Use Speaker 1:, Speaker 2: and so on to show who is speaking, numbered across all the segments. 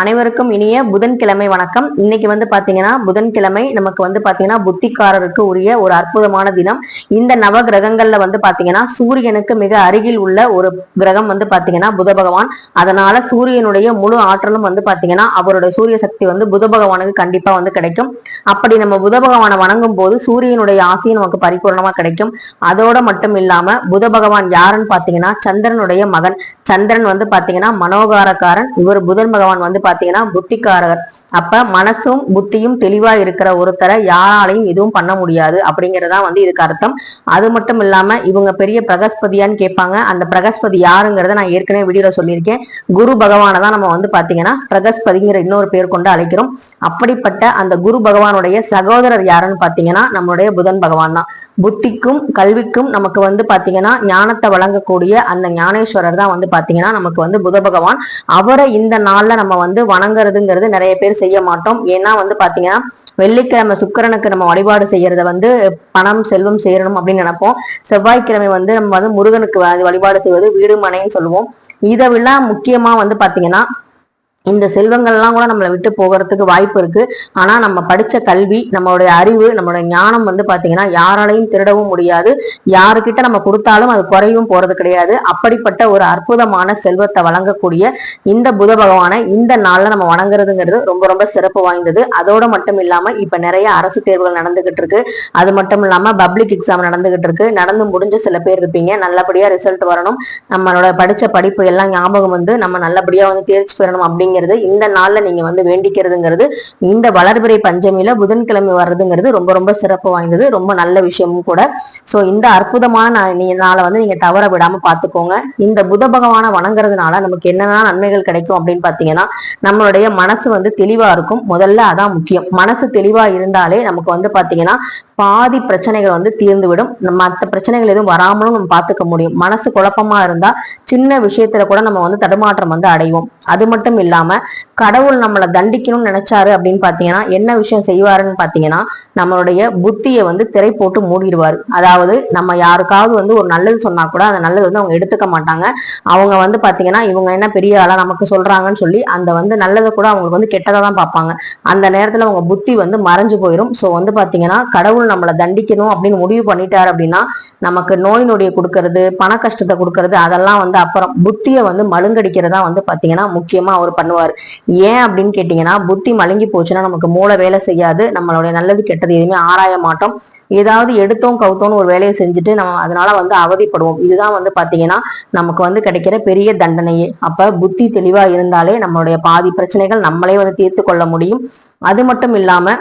Speaker 1: அனைவருக்கும் இனிய புதன்கிழமை வணக்கம். இன்னைக்கு வந்து பாத்தீங்கன்னா புதன்கிழமை நமக்கு வந்து பாத்தீங்கன்னா புத்திக்காரருக்கு உரிய ஒரு அற்புதமான தினம். இந்த நவ கிரகங்கள்ல வந்து பாத்தீங்கன்னா சூரியனுக்கு மிக அருகில் உள்ள ஒரு கிரகம் வந்து பாத்தீங்கன்னா புத பகவான். அதனால சூரியனுடைய முழு ஆற்றலும் வந்து பாத்தீங்கன்னா அவருடைய சூரிய சக்தி வந்து புத பகவானுக்கு கண்டிப்பா வந்து கிடைக்கும். அப்படி நம்ம புத பகவானை வணங்கும் போது சூரியனுடைய ஆசையும் நமக்கு பரிபூர்ணமா கிடைக்கும். அதோட மட்டும் இல்லாம புத பகவான் யாருன்னு பாத்தீங்கன்னா சந்திரனுடைய மகன். சந்திரன் வந்து பாத்தீங்கன்னா மனோகாரக்காரன். இவர் புதன் பகவான் வந்து பாத்தீங்கன்னா புத்திக்காரர் அப்ப மனசும் புத்தியும் தெளிவா இருக்கிற ஒருத்தரை யாராலையும் எதுவும் பண்ண முடியாது அப்படிங்கறதா வந்து இதுக்கு அர்த்தம். அது மட்டும் இல்லாம இவங்க பெரிய பிரகஸ்பதியான்னு கேட்பாங்க. அந்த பிரகஸ்பதி யாருங்கிறத நான் ஏற்கனவே வீடியோல சொல்லியிருக்கேன். குரு பகவானை தான் நம்ம வந்து பாத்தீங்கன்னா பிரகஸ்பதிங்கிற இன்னொரு பேர் கொண்டு அழைக்கிறோம். அப்படிப்பட்ட அந்த குரு பகவானுடைய சகோதரர் யாருன்னு பாத்தீங்கன்னா நம்மளுடைய புதன் பகவான் தான். புத்திக்கும் கல்விக்கும் நமக்கு வந்து பாத்தீங்கன்னா ஞானத்தை வழங்கக்கூடிய அந்த ஞானேஸ்வரர் தான் வந்து பாத்தீங்கன்னா நமக்கு வந்து புத பகவான். அவரை இந்த நாள்ல நம்ம வந்து வணங்குறதுங்கிறது நிறைய பேர் செய்ய மாட்டோம். ஏன்னா வந்து பாத்தீங்கன்னா வெள்ளிக்கிழமை சுக்கரனுக்கு நம்ம வழிபாடு செய்யறத வந்து பணம் செல்வம் சேரணும் அப்படின்னு நினைப்போம். செவ்வாய்க்கிழமை வந்து நம்ம வந்து முருகனுக்கு வழிபாடு செய்வது வீடு மனைன்னு சொல்லுவோம். இதை விட முக்கியமா வந்து பாத்தீங்கன்னா இந்த செல்வங்கள்லாம் கூட நம்மளை விட்டு போகிறதுக்கு வாய்ப்பு இருக்கு. ஆனா நம்ம படிச்ச கல்வி நம்மளுடைய அறிவு நம்மளுடைய ஞானம் வந்து பாத்தீங்கன்னா யாராலையும் திருடவும் முடியாது. யாருக்கிட்ட நம்ம கொடுத்தாலும் அது குறையும் போறது கிடையாது. அப்படிப்பட்ட ஒரு அற்புதமான செல்வத்தை வழங்கக்கூடிய இந்த புத பகவானை இந்த நாள்ல நம்ம வணங்குறதுங்கிறது ரொம்ப ரொம்ப சிறப்பு வாய்ந்தது. அதோட மட்டும் இல்லாம இப்ப நிறைய அரசு தேர்வுகள் நடந்துகிட்டு இருக்கு. அது மட்டும் இல்லாம பப்ளிக் எக்ஸாம் நடந்துகிட்டு இருக்கு. நடந்து முடிஞ்ச சில பேர் இருப்பீங்க. நல்லபடியா ரிசல்ட் வரணும். நம்மளோட படிச்ச படிப்பு எல்லாம் ஞாபகம் வந்து நம்ம நல்லபடியா வந்து தேர்ச்சி பெறணும் அப்படிங்கிறது இந்த நாள்ல நீங்க வந்து வேண்டிக்கிறதுங்கிறது இந்த வளர்பிறை பஞ்சமியில புதன்கிழமை வர்றதுங்கிறது ரொம்ப ரொம்ப சிறப்பு வாய்ந்தது ரொம்ப நல்ல விஷயமும் கூட. சோ இந்த அற்புதமான நாளை வந்து நீங்க தவற விடாம பாத்துக்கோங்க இந்த புத பகவானை வணங்குறதுனால நமக்கு என்னென்ன நன்மைகள் கிடைக்கும் அப்படின்னு பாத்தீங்கன்னா நம்மளுடைய மனசு வந்து தெளிவா இருக்கும். முதல்ல அதான் முக்கியம். மனசு தெளிவா இருந்தாலே நமக்கு வந்து பாத்தீங்கன்னா பாதி பிரச்சனைகள் வந்து தீர்ந்து விடும் நம்ம மற்ற பிரச்சனைகள் எதுவும் வராமலும் நம்ம பார்த்துக்க முடியும். மனசு குழப்பமா இருந்தா சின்ன விஷயத்துல கூட நம்ம வந்து தடுமாற்றம் வந்து அடைவோம். அது மட்டும் இல்லாம கடவுள் நம்மளை தண்டிக்கணும்னு நினைச்சாரு அப்படின்னு பாத்தீங்கன்னா என்ன விஷயம் செய்வாருன்னு பாத்தீங்கன்னா நம்மளுடைய புத்தியை வந்து திரை போட்டு மூடிடுவாரு. அதாவது நம்ம யாருக்காவது வந்து ஒரு நல்லது சொன்னா கூட அந்த நல்லது வந்து அவங்க எடுத்துக்க மாட்டாங்க. அவங்க வந்து பாத்தீங்கன்னா இவங்க என்ன பெரிய ஆளா நமக்கு சொல்றாங்கன்னு சொல்லி அந்த வந்து நல்லதை கூட அவங்களுக்கு வந்து கெட்டதா தான் பார்ப்பாங்க. அந்த நேரத்துல அவங்க புத்தி வந்து மறைஞ்சு போயிடும் சோ வந்து பாத்தீங்கன்னா கடவுள் நம்மளை தண்டிக்கணும் அப்படின்னு முடிவு பண்ணிட்டாரு அப்படின்னா நமக்கு நோய் நொடியை கொடுக்கறது பண கஷ்டத்தை கொடுக்கறது அதெல்லாம் வந்து அப்புறம் புத்தியை வந்து மழுங்கடிக்கிறதா வந்து பாத்தீங்கன்னா முக்கியமா அவர் பண்ணுவார். ஏன் அப்படின்னு கேட்டிங்கன்னா புத்தி மழுங்கி போச்சுன்னா நமக்கு மூளை வேலை செய்யாது. நம்மளுடைய நல்லது கெட்டது எதுவுமே ஆராய மாட்டோம். ஏதாவது எடுத்தோம் கவுத்தோம்னு ஒரு வேலையை செஞ்சுட்டு நம்ம அதனால வந்து அவதிப்படுவோம். இதுதான் வந்து பார்த்தீங்கன்னா நமக்கு வந்து கிடைக்கிற பெரிய தண்டனையே. அப்போ புத்தி தெளிவாக இருந்தாலே நம்மளுடைய பாதி பிரச்சனைகள் நம்மளே வந்து தீர்த்து கொள்ள முடியும். அது மட்டும் இல்லாம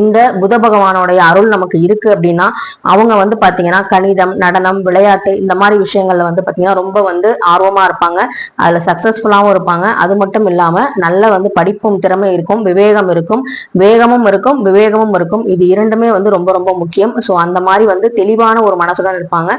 Speaker 1: இந்த புத பகவானோடைய அருள் நமக்கு இருக்கு அப்படின்னா அவங்க வந்து பாத்தீங்கன்னா கணிதம் நடனம் விளையாட்டு இந்த மாதிரி விஷயங்கள்ல வந்து பாத்தீங்கன்னா ரொம்ப வந்து ஆர்வமா இருப்பாங்க. அதுல சக்சஸ்ஃபுல்லாவும் இருப்பாங்க. அது மட்டும் இல்லாம நல்ல வந்து படிப்பும் திறமை இருக்கும் விவேகம் இருக்கும் வேகமும் இருக்கும் விவேகமும் இருக்கும். இது இரண்டுமே வந்து ரொம்ப ரொம்ப முக்கியம். ஸோ அந்த மாதிரி வந்து தெளிவான ஒரு மனசுடன் இருப்பாங்க.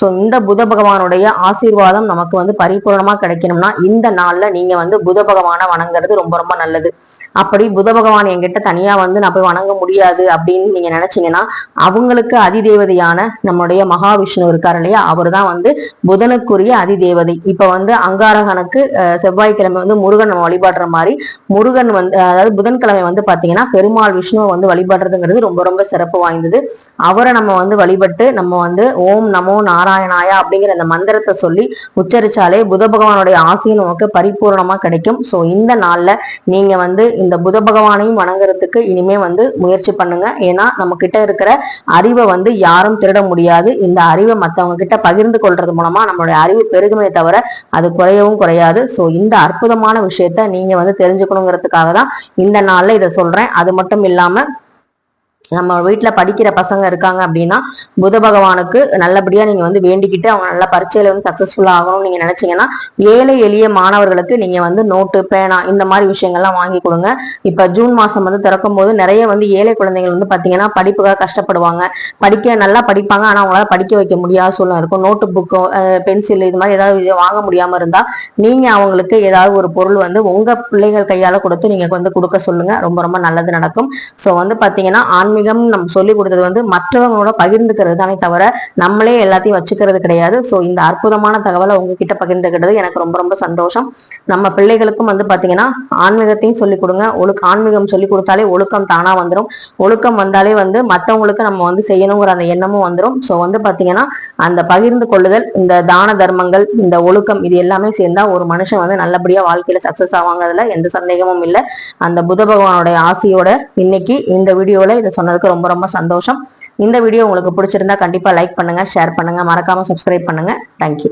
Speaker 1: ஸோ இந்த புத பகவானுடைய ஆசீர்வாதம் நமக்கு வந்து பரிபூர்ணமா கிடைக்கணும்னா இந்த நாள்ல நீங்க வந்து புத பகவானை வணங்குறது ரொம்ப ரொம்ப நல்லது. அப்படி புத பகவான் என்கிட்ட தனியா வந்து நான் போய் வணங்க முடியாது அப்படின்னு நீங்க நினைச்சீங்கன்னா அவங்களுக்கு அதிதேவதையான நம்முடைய மகாவிஷ்ணு இருக்காரு இல்லையா? அவர் தான் வந்து புதனுக்குரிய அதிதேவதை. இப்ப வந்து அங்காரகனுக்கு செவ்வாய்க்கிழமை வந்து முருகன் நம்ம வழிபாடுற மாதிரி முருகன் வந்து அதாவது புதன்கிழமை வந்து பாத்தீங்கன்னா பெருமாள் விஷ்ணுவை வந்து வழிபடுறதுங்கிறது ரொம்ப ரொம்ப சிறப்பு வாய்ந்தது. அவரை நம்ம வந்து வழிபட்டு நம்ம வந்து ஓம் நமோ நாராயணாயா அப்படிங்கிற அந்த மந்திரத்தை சொல்லி உச்சரிச்சாலே புத பகவானுடைய ஆசையும் நமக்கு பரிபூர்ணமா கிடைக்கும். சோ இந்த நாள்ல நீங்க வந்து இந்த புத பகவானையும் வணங்குறதுக்கு இனிமே வந்து முயற்சி பண்ணுங்க. ஏன்னா நம்ம கிட்ட இருக்கிற அறிவை வந்து யாரும் திருட முடியாது. இந்த அறிவை மற்றவங்க கிட்ட பகிர்ந்து கொள்றது மூலமா நம்மளுடைய அறிவு பெருகுமே தவிர அது குறையவும் குறையாது. ஸோ இந்த அற்புதமான விஷயத்த நீங்க வந்து தெரிஞ்சுக்கணுங்கிறதுக்காக தான் இந்த நாள்ல இதை சொல்றேன். அது மட்டும் இல்லாம நம்ம வீட்டில் படிக்கிற பசங்க இருக்காங்க அப்படின்னா புத பகவானுக்கு நல்லபடியாக நீங்கள் வந்து வேண்டிக்கிட்டு அவங்க நல்ல பரீட்சையில் வந்து சக்ஸஸ்ஃபுல்லாக ஆகணும்னு நீங்கள் நினச்சிங்கன்னா ஏழை எளிய மாணவர்களுக்கு நீங்கள் வந்து நோட்டு பேனா இந்த மாதிரி விஷயங்கள்லாம் வாங்கி கொடுங்க. இப்போ ஜூன் மாதம் வந்து திறக்கும் போது நிறைய வந்து ஏழை குழந்தைகள் வந்து பார்த்தீங்கன்னா படிப்புக்காக கஷ்டப்படுவாங்க. படிக்க நல்லா படிப்பாங்க. ஆனால் அவங்களால படிக்க வைக்க முடியாத சூழ்நிலை இருக்கும். நோட்டு புக்கு பென்சில் இது மாதிரி ஏதாவது இது வாங்க முடியாமல் இருந்தால் நீங்கள் அவங்களுக்கு ஏதாவது ஒரு பொருள் வந்து உங்கள் பிள்ளைகள் கையால் கொடுத்து நீங்கள் வந்து கொடுக்க சொல்லுங்கள் ரொம்ப ரொம்ப நல்லது நடக்கும். ஸோ வந்து பார்த்தீங்கன்னா ஆன்மீக ஆன்மீகம் நம்ம சொல்லி கொடுத்தது வந்து மற்றவங்களோட பகிர்ந்துக்கிறது தானே தவிர நம்மளே எல்லாத்தையும் வச்சுக்கிறது கிடையாது. ஸோ இந்த அற்புதமான தகவலை உங்ககிட்ட பகிர்ந்துக்கிட்டது எனக்கு ரொம்ப ரொம்ப சந்தோஷம். நம்ம பிள்ளைகளுக்கும் வந்து பாத்தீங்கன்னா ஆன்மீகத்தையும் சொல்லிக் கொடுங்க. ஒழுக்க ஆன்மீகம் சொல்லி கொடுத்தாலே ஒழுக்கம் தானாக வந்துடும் ஒழுக்கம் வந்தாலே வந்து மற்றவங்களுக்கு நம்ம வந்து செய்யணுங்கிற அந்த எண்ணமும் வந்துடும் ஸோ வந்து பாத்தீங்கன்னா அந்த பகிர்ந்து கொள்ளுதல் இந்த தான தர்மங்கள் இந்த ஒழுக்கம் இது எல்லாமே சேர்ந்தா ஒரு மனுஷன் வந்து நல்லபடியா வாழ்க்கையில சக்ஸஸ் ஆவாங்கிறதுல எந்த சந்தேகமும் இல்லை. அந்த புத பகவானோட ஆசையோட இன்னைக்கு இந்த வீடியோவில் இதை சொன்னதுக்கு ரொம்ப ரொம்ப சந்தோஷம். இந்த வீடியோ உங்களுக்கு பிடிச்சிருந்தா கண்டிப்பா லைக் பண்ணுங்க ஷேர் பண்ணுங்க. மறக்காம சப்ஸ்கிரைப் பண்ணுங்க. தேங்க்யூ